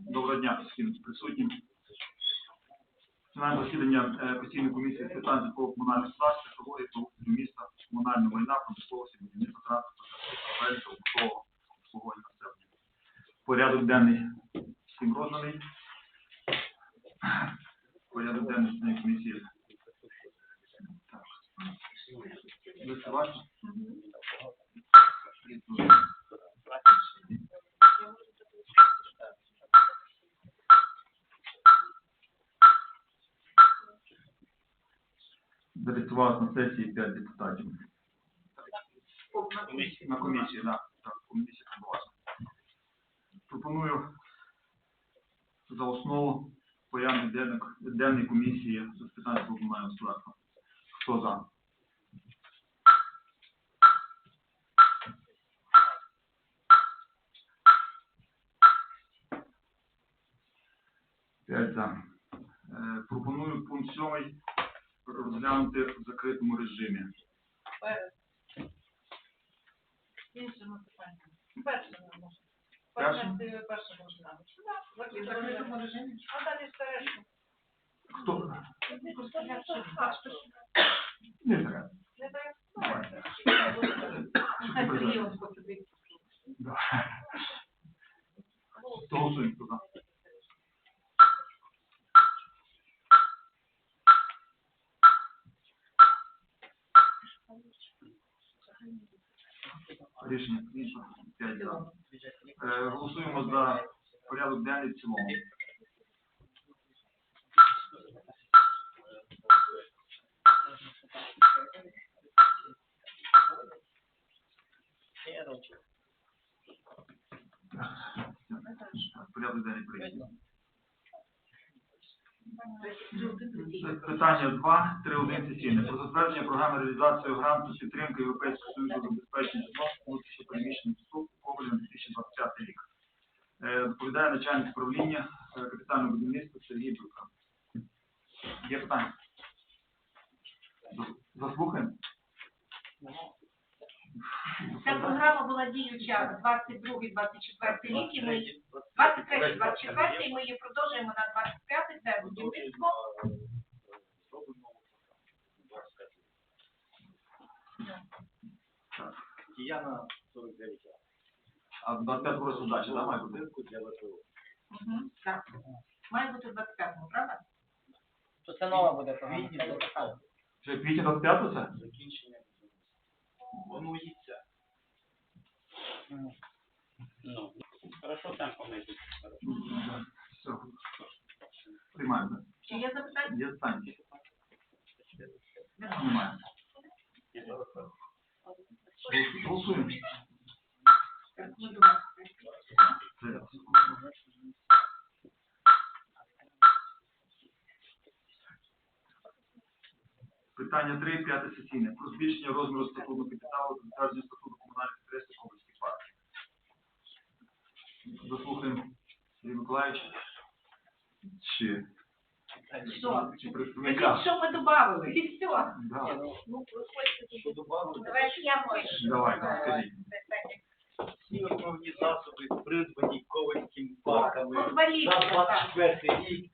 Доброго дня всім присутнім. Починаємо засідання е, постійної комісії з питань житлово-комунальних справ, житлової та устрою міста, комунального майна, промисловості, будівництва транспорту, та побутового обслуговування населення. Порядок денний всім розданий. Порядок денний комісії. Так. Ви це Зареєструвалося на сесії 5 депутатів. На комісії, так. Так, комісія відбулася. Пропоную за основу порядок денний, денний комісії з питань комунального господарства. Хто за? П'ять за. Е, Пропоную пункт сьомий розглянути в закритому режимі. Іншому Перше Першому можна. Перше Перше, перше можна. Так, в закритому режимі. А далі все решта. Хто? Не так. Не так? Давайте. Нехай Сергій вам потрібно. Да. Голосуємо хто за. Рішення прийнято. П'ять за. Е, Голосуємо за порядок денний в цілому. Так, Порядок денний прийнято. Питання 2, 3, 1 сесійне. Про затвердження програми реалізації гранту з підтримки Європейського Союзу забезпечення житлом внутрішньопереміщених осіб Коваль на 2025 рік. Е, Доповідає начальник управління е, капітального будівництва Сергій Брюка. Є питання? Заслухаємо? Ця програма була діюча 22-24 рік, і ми 23-24, і ми її продовжуємо на 25 це будівництво. Кияна 49. А 25 року здачі, да, має бути? Будинку для ВПО. Мгм, Так. Має бути 25-му, правда? То це нова буде програма. Вже квітня 25 це? Закінчення. Планується. Ну, хорошо темпом йдуть. Все. Приймаємо. Чи є запитання? Є питання? Немає. Голосуємо. Питання 3, п'яте сесійне. Про збільшення розміру статутного капіталу та статуту Заслухаємо Сергій Миколаївич. Чи, Що? чи представника? що ми додали? І все. Да. Ну, виходьте. Що добавити? Давайте я можу. Давайте, скажіть. Всі основні засоби придбані ковальським парками. Похваліть, За так. 24 рік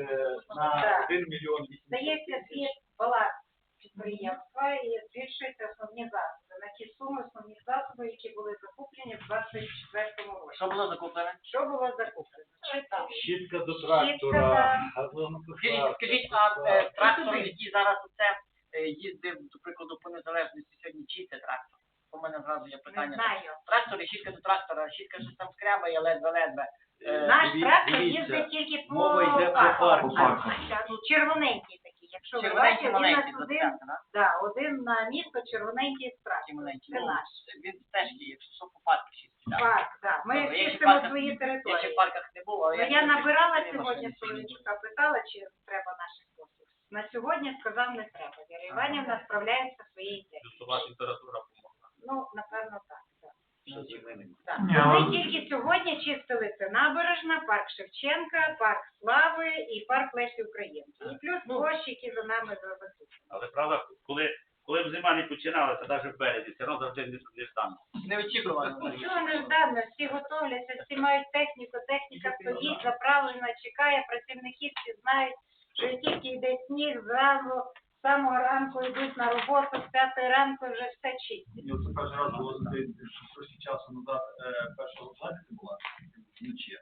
е, на 1 мільйон 800 Здається, дві баланс підприємства і збільшуються основні засоби. На ті суми основні засоби, які були закуплені в 24 році. Що було закуплене? Що було закуплено? Читав. Щітка до трактора, Скажіть, скажіть, а е, трактор, який зараз оце е, їздив, до прикладу, по незалежності сьогодні, чий це трактор? У мене зразу є питання. знаю. Трактор і щітка до трактора, щітка щось там скрябає, ледве-ледве. Е, Наш диві- трактор дивіться, їздить тільки по мова йде про парку. ну, Червоненький. Якщо ви Червоненький бачите, він маленький, нас один, 25, да? да, один на місто червоненький страх. страшний. Це Ну, наш. Він теж є, якщо що по парку щітки. да. Парк, да. Ми Добре, я ще в чистимо парках- свої Я ще території. в парках не був, але Ну, я набирала сьогодні машини питала, чи треба наших послуг. На сьогодні сказав, не треба. Віра Іванівна справляється своєю ідеєю. Тобто ваша температура помогла. Ну, напевно, так. так. Що Ми тільки сьогодні чистили це набережна, парк Шевченка, парк Слави і парк Лесі Українки. І плюс площі, які за нами закуплені. Але правда, коли Коли б зима не починалася, навіть в березні, все одно завжди не неждано. Неочікувано. Нічого не ждано, всі готовляться, всі мають техніку, техніка стоїть, заправлена, чекає, працівники всі знають, що як тільки йде сніг, зразу з самого ранку йдуть на роботу, з п'ятої ранку вже все перший раз було що трошки часу назад е, першого зайняти була вночі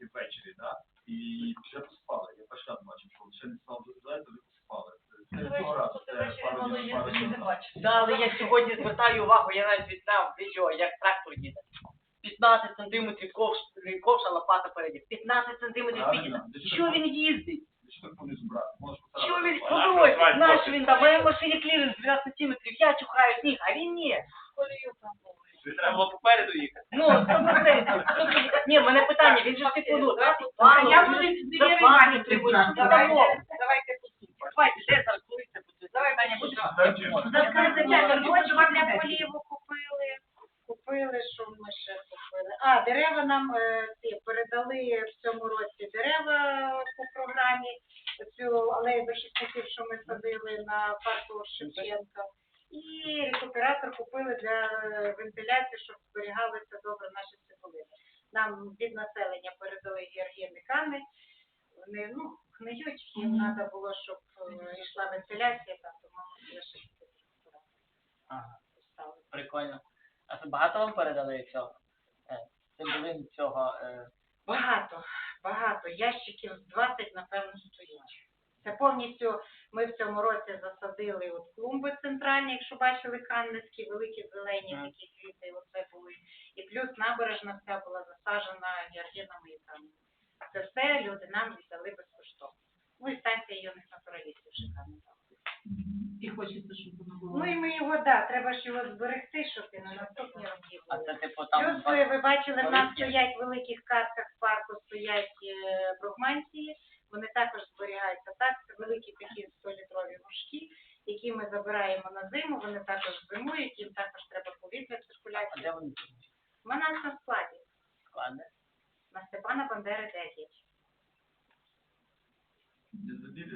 і ввечері, да? і вже поспали. Я перший раз бачив, що ще не став зайти, вже поспали. Це цього разу, це пару днів, пару днів назад. Да, але я сьогодні звертаю увагу, я навіть відзняв відео, як трактор їде. 15 сантиметрів ковш, ковша лопата переді. 15 сантиметрів Правильно. підійде. Що він їздить? Що так понизу брати? Можеш Що він? Вона Подумай, знаєш, він там, в моїй машині кліренс 12 сантиметрів, я чухаю сніг, а він ні. Тобі треба було попереду їхати. Ну, 100%. Ні, в мене питання, він же ж типу, ну, А я ну, плану Іванівні тримати. Давайте, Давайте, давайте де зараз, це буде? Давай, Таня, буде. Закінчуємо. Закрити Ну, ну, ну, для ну, поліву купили. Купили, що ми ще купили. А, дерева нам е, ці, передали в цьому році дерева по програмі. Цю алею захисників, що ми садили на парку Шевченка. І рекуператор купили для вентиляції, щоб зберігалися добре наші цибулини. Нам від населення передали георгіни кани. Вони ну, гниють, їм треба було, щоб е, йшла вентиляція, там, тому лише Ага, прикольно. А це багато вам передали цього? Е, Цибулин цього, е, Багато, багато. Ящиків з 20, напевно, стоїть. Це повністю ми в цьому році засадили от клумби центральні, якщо бачили канницькі, великі зелені Мгм. такі квіти, оце були. І плюс набережна вся була засаджена георгінами і камнями. Це все люди нам віддали безкоштовно. Ну і станція юних натуралістів шикарна. там. І хочеться, щоб воно було. Ну і ми його, да, треба ж його зберегти, щоб і на наступні роки а це типу там... Плюс ви, ви бачили, в нас стоять в великих катках парку, стоять е, брухманції, вони також зберігаються так, це великі такі 100-літрові горшки, забираємо на зиму, вони також зимують, їм також треба повітря А циркуляція. де вони У мене на складі, склади? на Степана Бандери 9.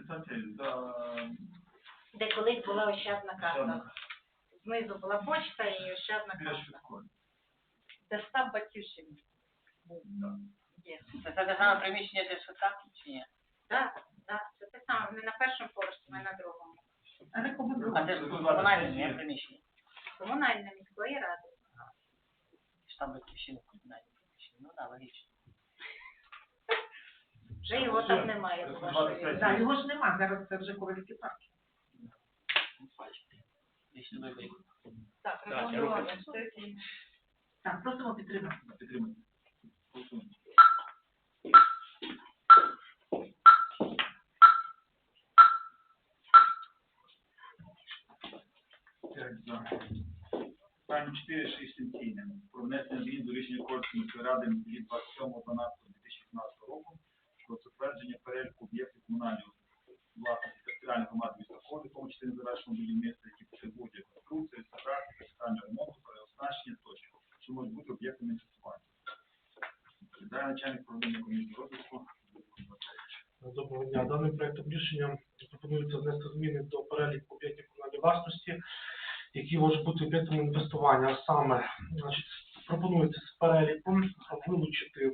За це, за Де колись була ощадна карта. Знизу була почта і ощадна швидкої. Де батьківщини. Є. Це те саме приміщення для швидка чи ні? Так, так, це те саме, не на першому поверсі, ми на другому. А рекомендую. Де ж комунальне ні, приміщення? Комунальна міської ради. Штаб батьківщини комунальне приміщення. Ну так, логічно. Вже його там немає. 25. Його ж нема, зараз це вже Ковальський парк. Якщо виберіть. Так, рухаюсь. Так, просимо підтримати. Підтримати. Голосуємо. 467 про внесення змін до рішення Корсу міської ради від 27.12.2015 року про затвердження переліку об'єктів комунальної власності територіальної громади міста Коди, в тому числі незавершеного будівництва, які потребують реконструкції, реставрації, капітального ремонту, переоснащення тощо, що можуть бути об'єктами інвестування. Відповідає начальник правління комісії розвитку. Доброго дня. Даним проектом рішення пропонується внести зміни до переліку об'єктів комунальної власності які можуть бути об'єктами інвестування. А саме, значить, пропонується з переліку вилучити е,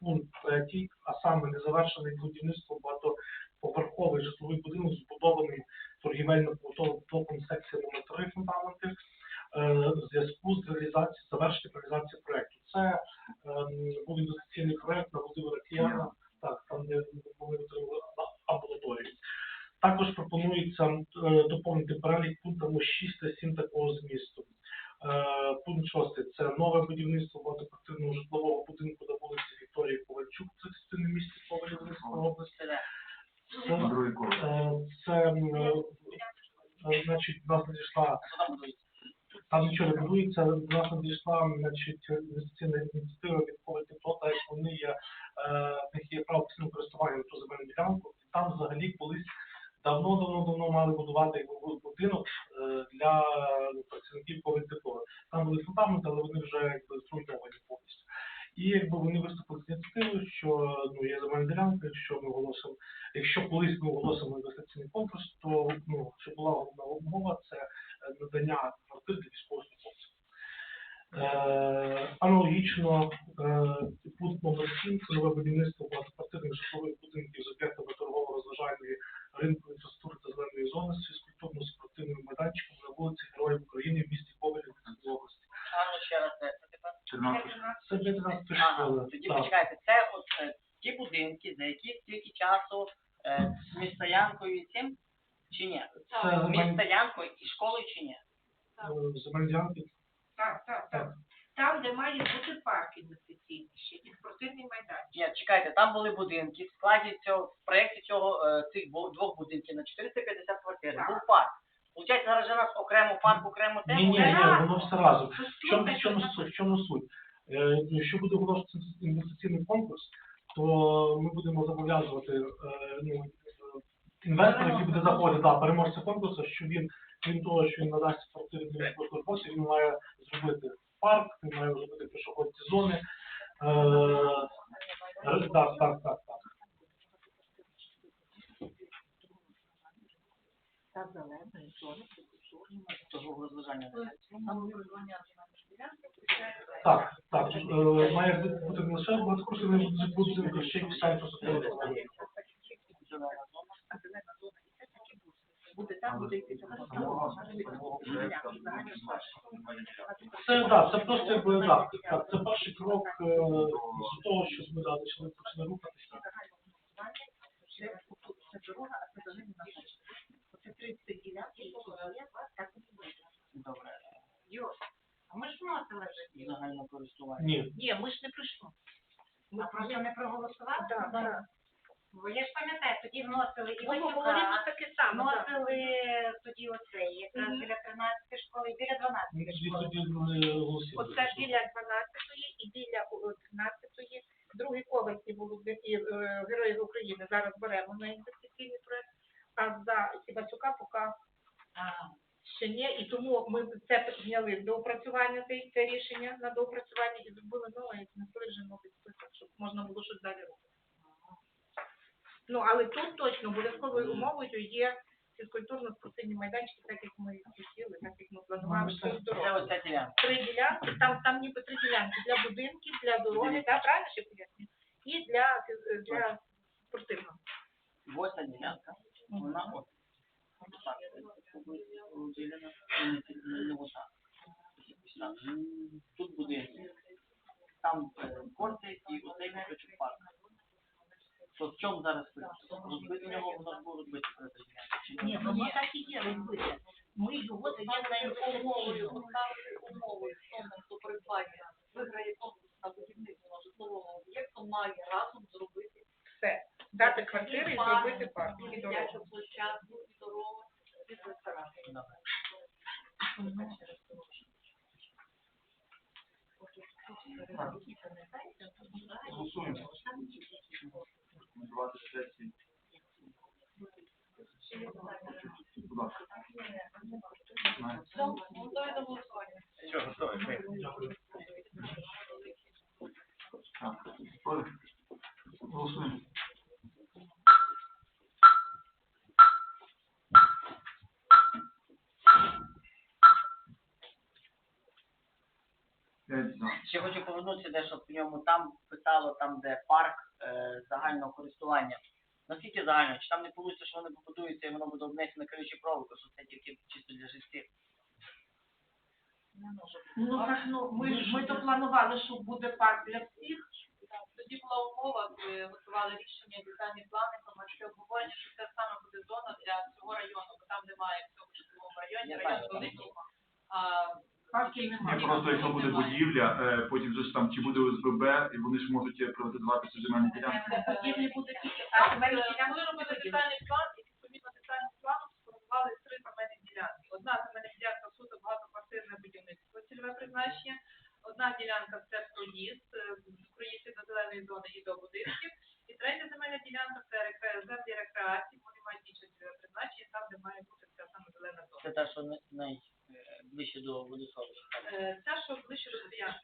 пункт третій, а саме незавершений будівництво багатоповерховий житловий будинок збудований торгівельно-побутовим блоком секції номер 3 фундаменти е, в зв'язку з реалізацією, завершенням реалізації проекту. Це ем, був інвестиційний проект на Володимира Кияна, так, там, де вони отримали а- амбулаторію. Також пропонується е, доповнити перелік пунктами 6 та 7 такого змісту. Е, Пункт 6 це нове будівництво багатоквартирного житлового будинку на вулиці Вікторії Ковальчук, це частини місті Ковалі Волинської області. Це де? Це, Другий коло. е, це м, е, е, значить, в нас надійшла там нічого не будується, до нас надійшла значить, інвестиційна ініціатива від Коваль Тепло, так як вони є, е, в них є право постійного користування на ту земельну ділянку, і там взагалі колись давно-давно-давно мали будувати будинок е, для ну, працівників Коваль Тепло. Там були фундаменти, але вони вже якби зруйновані. І якби вони виступили з ініціативою, що ну є земельна ділянка, якщо ми оголосимо, якщо колись ми оголосимо інвестиційний конкурс, то ну що була головна умова, це надання квартир для військовослужбовців. Е, аналогічно е, пункт номер 7 це нове будівництво багатоквартирних житлових будинків з об'єктами торгово-розважальної ринку інфраструктури та зеленої зони з фізкультурно-спортивним майданчиком на вулиці Героїв України в місті Ковель Львівської області. А ну ще раз де це тепер? 14. Це для 13 Ага, тоді Так. почекайте, це от е, ті будинки, за які стільки часу е, з містоянкою і цим, чи ні? Це земель- Містоянкою і школою чи ні? е, земельні ділянки. Так, так, так. Там, де має бути парк інвестиційний ще, і спортивний майданчик. Ні, чекайте, там були будинки, в складі цього, в проєкті цього, е, цих бу- двох будинків на 450 квартир, Так. був парк. Получається, зараз же у нас окремо парк, окремо. Ні, ні, ні, воно все разом. В чому, в чому, суть? В чому суть? Е, Якщо буде оголошуватися інвестиційний конкурс, то ми будемо зобов'язувати е, ну, е, інвестора, який буде заходити, да, переможця конкурсу, що він, крім того, що він надасть квартири для військовослужбовців, він має зробити парк, він має зробити пішохідні зони. Е, так, так, так, так. Та зеленої зони, Того розважання. Так, так, е, має бути не лише багатоквартирний будинок, ще й зона і це Це да, це просто якби так, так, це перший крок е, з того, що ми да, почали почали рухатися. Це дорога, а це зелені наші. Оце 30 ділянки, так і буде. Добре. Йо, а ми вносили користування. Ні, Ні, ми ж не прийшли. Ми просто не проголосували? Так, так. Бо я ж пам'ятаю, тоді вносили і Ну, говоримо таке саме. так. вносили тоді оцей, якраз Мгм. біля 13 школи, і біля 12 дві школи. тоді не. Оце біля 12-ї і біля о, 13-ї. Другий поверх і було б- е, Героїв України. Зараз беремо на інвестиційний проект. А за Сібасюка поки ще ні. І тому ми це зняли до опрацювання це, це рішення на доопрацювання і зробили нове, і внесли вже новий список, щоб можна було щось далі робити. Ну, але тут точно обов'язковою умовою є фізкультурно-спортивні майданчики, так як ми їх хотіли, так як ми планували Ну, Це оця ділянка. три ділянки, там, там ніби три ділянки для будинків, для дороги, да, правильно ще поясню? І для, для спортивного. Восьма ділянка. Вона от. Поділена. Не. Так. Тут будинки. Там е, корти і оцей кусочок парк. То в чому зараз? Розбити його, воно було розбити перед Ні, воно так і є розбите. Ми його даємо на інформацію. умовою в тому, хто придбає, виграє конкурс на будівництво житлового об'єкту, має разом зробити Все. Дати квартири і зробити парк. І дорогу. Дитячу площадку, і дорогу, і ресторан. Голосуємо. Коментувати сесії. Будь ласка. Все, готові до голосування. Так. Проти? Голосуємо. За. Ще хочу повернутися дещо по ньому. Там писало, там де парк е, загального користування. Наскільки загально? Чи там не вийде, що вони побудуються і воно буде обнесено колючі проволоки, що це тільки чисто для життів? Ну так, ну ми ж ми то планували, що буде парк для всіх. Тоді була умова, ви готували рішення, детальні плани, громадське обговорення, що це саме буде зона для цього району, бо там немає в цьому житловому районі, Я район знаю, великий. А, Ні, просто якщо буде будівля, е, потім же ж там чи буде ОСББ, і вони ж можуть е, приватизувати цю земельну ділянку. Будівлі буде тільки, Так, земельні ділянки Коли робили детальний план, і відповідно детальним планом сформували три земельні ділянки. Одна земельна ділянка суто багатоквартирне будівництво, цільове призначення. Одна ділянка це проїзд, е, проїзд до зеленої зони і до будинків. І третя земельна ділянка це землі рекреації, вони мають інше цільове призначення, там, де має бути ця саме зелена зона. Це те, що най- найближче до Владислава? Е, Це що ближче до 9.